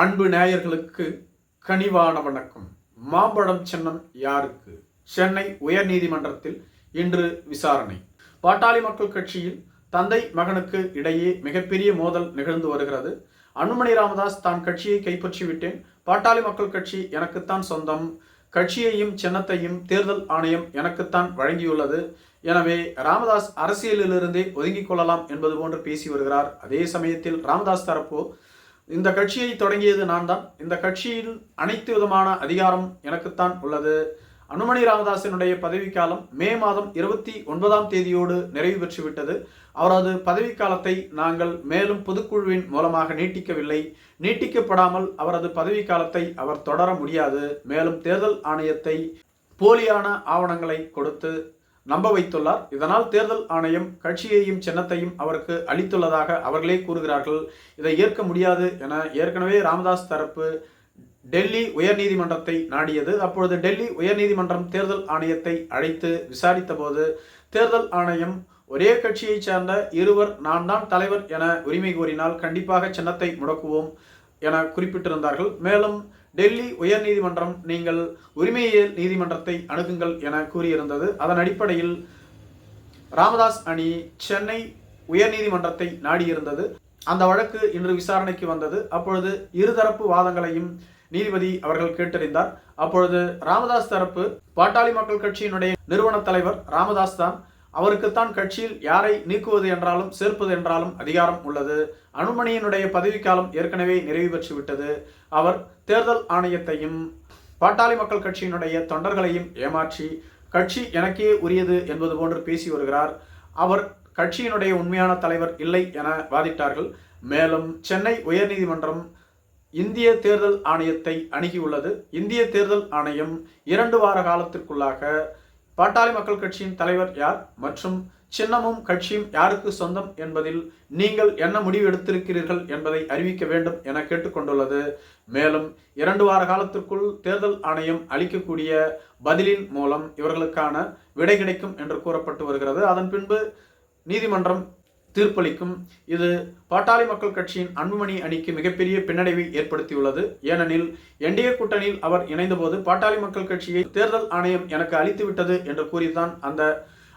அன்பு நேயர்களுக்கு கனிவான வணக்கம். மாம்பழம் சின்னம் யாருக்கு? சென்னை உயர்நீதிமன்றத்தில் இன்று விசாரணை. பாட்டாளி மக்கள் கட்சியில் தந்தை மகனுக்கு இடையே மிகப்பெரிய மோதல் நிகழ்ந்து வருகிறது. அன்புமணி ராமதாஸ் தான் கட்சியை கைப்பற்றி விட்டேன். பாட்டாளி மக்கள் கட்சி எனக்குத்தான் சொந்தம். கட்சியையும் சின்னத்தையும் தேர்தல் ஆணையம் எனக்குத்தான் வழங்கியுள்ளது. எனவே ராமதாஸ் அரசியலிலிருந்தே ஒதுங்கிக் கொள்ளலாம் என்பது போன்று பேசி வருகிறார். அதே சமயத்தில் ராமதாஸ் தரப்போ இந்த கட்சியை தொடங்கியது நான் தான் இந்த கட்சியில் அனைத்து விதமான அதிகாரம் எனக்குத்தான் உள்ளது. அனுமணி ராமதாசனுடைய பதவிக்காலம் மே மாதம் இருபத்தி ஒன்பதாம் தேதியோடு நிறைவு பெற்றுவிட்டது. அவரது பதவிக்காலத்தை நாங்கள் மேலும் பொதுக்குழுவின் மூலமாக நீட்டிக்கவில்லை. நீட்டிக்கப்படாமல் அவரது பதவிக்காலத்தை அவர் தொடர முடியாது. மேலும் தேர்தல் ஆணையத்தை போலியான ஆவணங்களை கொடுத்து நம்ப வைத்துள்ளார். இதனால் தேர்தல் ஆணையம் கட்சியையும் சின்னத்தையும் அவருக்கு அளித்துள்ளதாக அவர்களே கூறுகிறார்கள். இதை ஏற்க முடியாது என ஏற்கனவே ராமதாஸ் தரப்பு டெல்லி உயர்நீதிமன்றத்தை நாடியது. அப்பொழுது டெல்லி உயர்நீதிமன்றம் தேர்தல் ஆணையத்தை அழைத்து விசாரித்த போது தேர்தல் ஆணையம் ஒரே கட்சியைச் சேர்ந்த இருவர் நான் தான் தலைவர் என உரிமை கோரினால் கண்டிப்பாக சின்னத்தை முடக்குவோம் என குறிப்பிட்டிருந்தார்கள். மேலும் டெல்லி உயர்நீதிமன்றம் நீங்கள் உரிமையியல் நீதிமன்றத்தை அணுகுங்கள் என கூறியிருந்தது. அதன் அடிப்படையில் ராமதாஸ் அணி சென்னை உயர்நீதிமன்றத்தை நாடியிருந்தது. அந்த வழக்கு இன்று விசாரணைக்கு வந்தது. அப்பொழுது இருதரப்பு வாதங்களையும் நீதிபதி அவர்கள் கேட்டறிந்தார். அப்பொழுது ராமதாஸ் தரப்பு பாட்டாளி மக்கள் கட்சியினுடைய நிறுவன தலைவர் ராமதாஸ் தான் அவருக்குத்தான் கட்சியில் யாரை நீக்குவது என்றாலும் சேர்ப்பது என்றாலும் அதிகாரம் உள்ளது. அனுமணியினுடைய பதவிக்காலம் ஏற்கனவே நிறைவு பெற்றுவிட்டது. அவர் தேர்தல் ஆணையத்தையும் பாட்டாளி மக்கள் கட்சியினுடைய தொண்டர்களையும் ஏமாற்றி கட்சி எனக்கே உரியது என்பது போன்று பேசி வருகிறார். அவர் கட்சியினுடைய உண்மையான தலைவர் இல்லை என வாதிட்டார்கள். மேலும் சென்னை உயர்நீதிமன்றம் இந்திய தேர்தல் ஆணையத்தை அணுகியுள்ளது. இந்திய தேர்தல் ஆணையம் இரண்டு வார காலத்திற்குள்ளாக பாட்டாளி மக்கள் கட்சியின் தலைவர் யார் மற்றும் சின்னமும் கட்சியும் யாருக்கு சொந்தம் என்பதில் நீங்கள் என்ன முடிவு எடுத்திருக்கிறீர்கள் என்பதை அறிவிக்க வேண்டும் என கேட்டுக்கொண்டுள்ளது. மேலும் இரண்டு வார காலத்திற்குள் தேர்தல் ஆணையம் அளிக்கக்கூடிய பதிலின் மூலம் இவர்களுக்கான விடை கிடைக்கும் என்று கூறப்பட்டு வருகிறது. அதன் பின்பு நீதிமன்றம் தீர்ப்பளிக்கும். இது பாட்டாளி மக்கள் கட்சியின் அன்புமணி அணிக்கு மிகப்பெரிய பின்னடைவை ஏற்படுத்தியுள்ளது. ஏனெனில் என்டிஏ கூட்டணியில் அவர் இணைந்தபோது பாட்டாளி மக்கள் கட்சியை தேர்தல் ஆணையம் எனக்கு அளித்துவிட்டது என்று கூறிதான் அந்த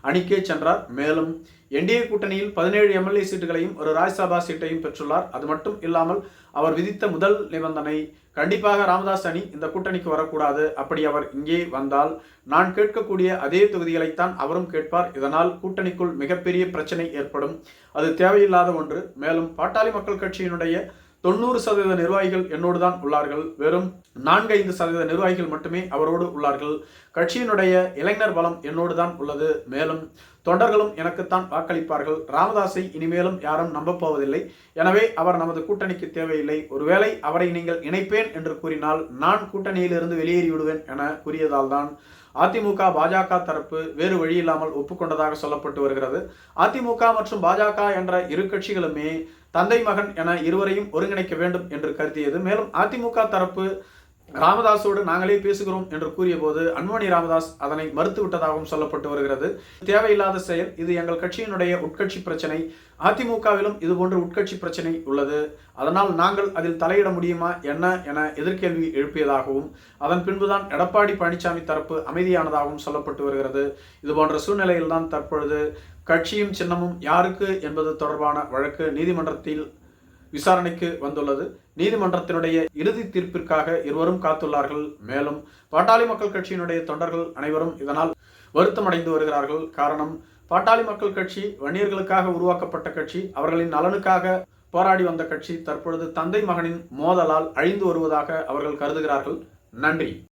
அணிக்கே சென்றார். மேலும் என்டிஏ கூட்டணியில் பதினேழு எம்எல்ஏ சீட்டுகளையும் ஒரு ராஜ்யசபா சீட்டையும் பெற்றுள்ளார். அது மட்டும் இல்லாமல் அவர் விதித்த முதல் நிபந்தனை கண்டிப்பாக ராமதாஸ் அணி இந்த கூட்டணிக்கு வரக்கூடாது. அப்படி அவர் இங்கே வந்தால் நான் கேட்கக்கூடிய அதே தொகுதிகளைத்தான் அவரும் கேட்பார். இதனால் கூட்டணிக்குள் மிகப்பெரிய பிரச்சனை ஏற்படும். அது தேவையில்லாத ஒன்று. மேலும் பாட்டாளி மக்கள் கட்சியினுடைய தொண்ணூறு சதவீத நிர்வாகிகள் என்னோடு தான் உள்ளார்கள். வெறும் நான்கைந்து சதவீத நிர்வாகிகள் மட்டுமே அவரோடு உள்ளார்கள். கட்சியினுடைய இளைஞர் பலம் என்னோடு தான் உள்ளது. மேலும் தொண்டர்களும் எனக்குத்தான் வாக்களிப்பார்கள். ராமதாஸை இனிமேலும் யாரும் நம்பப்போவதில்லை. எனவே அவர் நமது கூட்டணிக்கு தேவையில்லை. ஒருவேளை அவரை நீங்கள் இணைப்பேன் என்று கூறினால் நான் கூட்டணியிலிருந்து வெளியேறி விடுவேன் என கூறியதால் தான் அதிமுக பாஜக தரப்பு வேறு வழி இல்லாமல் ஒப்புக்கொண்டதாக சொல்லப்பட்டு வருகிறது. அதிமுக மற்றும் பாஜக என்ற இரு கட்சிகளுமே தந்தை மகன் என இருவரையும் ஒருங்கிணைக்க வேண்டும் என்று கருதியது. மேலும் அதிமுக தரப்பு ராமதாஸோடு நாங்களே பேசுகிறோம் என்று கூறிய போது அன்மணி ராமதாஸ் அதனை மறுத்துவிட்டதாகவும் சொல்லப்பட்டு வருகிறது. தேவையில்லாத செயல். இது எங்கள் கட்சியினுடைய உட்கட்சி பிரச்சனை. அதிமுகவிலும் இதுபோன்ற உட்கட்சி பிரச்சனை உள்ளது. அதனால் நாங்கள் அதில் தலையிட முடியுமா? என்ன? என எதிர்கேள்வி எழுப்பியதாகவும் அதன் பின்புதான் எடப்பாடி பழனிசாமி தரப்பு அமைதியானதாகவும் சொல்லப்பட்டு வருகிறது. இதுபோன்ற சூழ்நிலையில்தான் தற்பொழுது கட்சியும் சின்னமும் யாருக்கு என்பது தொடர்பான வழக்கு நீதிமன்றத்தில் விசாரணைக்கு வந்துள்ளது. நீதிமன்றத்தினுடைய இறுதி தீர்ப்பிற்காக இருவரும் காத்துள்ளார்கள். மேலும் பாட்டாளி மக்கள் கட்சியினுடைய தொண்டர்கள் அனைவரும் இதனால் வருத்தமடைந்து வருகிறார்கள். காரணம் பாட்டாளி மக்கள் கட்சி வன்னியர்களுக்காக உருவாக்கப்பட்ட கட்சி அவர்களின் நலனுக்காக போராடி வந்த கட்சி தற்பொழுது தந்தை மகனின் மோதலால் அழிந்து வருவதாக அவர்கள் கருதுகிறார்கள். நன்றி.